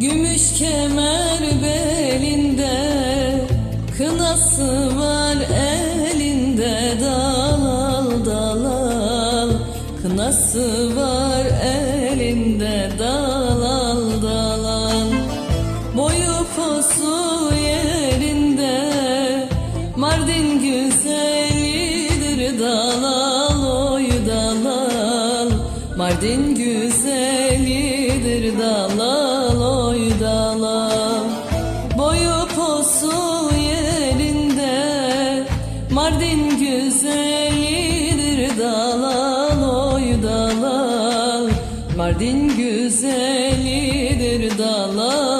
Giymiş kemer belinde Kınası var elinde Dalal dalal. Kınası var elinde Dalal dalal. Boyu posu yerinde Mardin güzelidir dalal oy dalal. Mardin güzelidir dalal posu yerinde. Mardin güzelidir dalal oy dalal. Mardin güzelidir dalal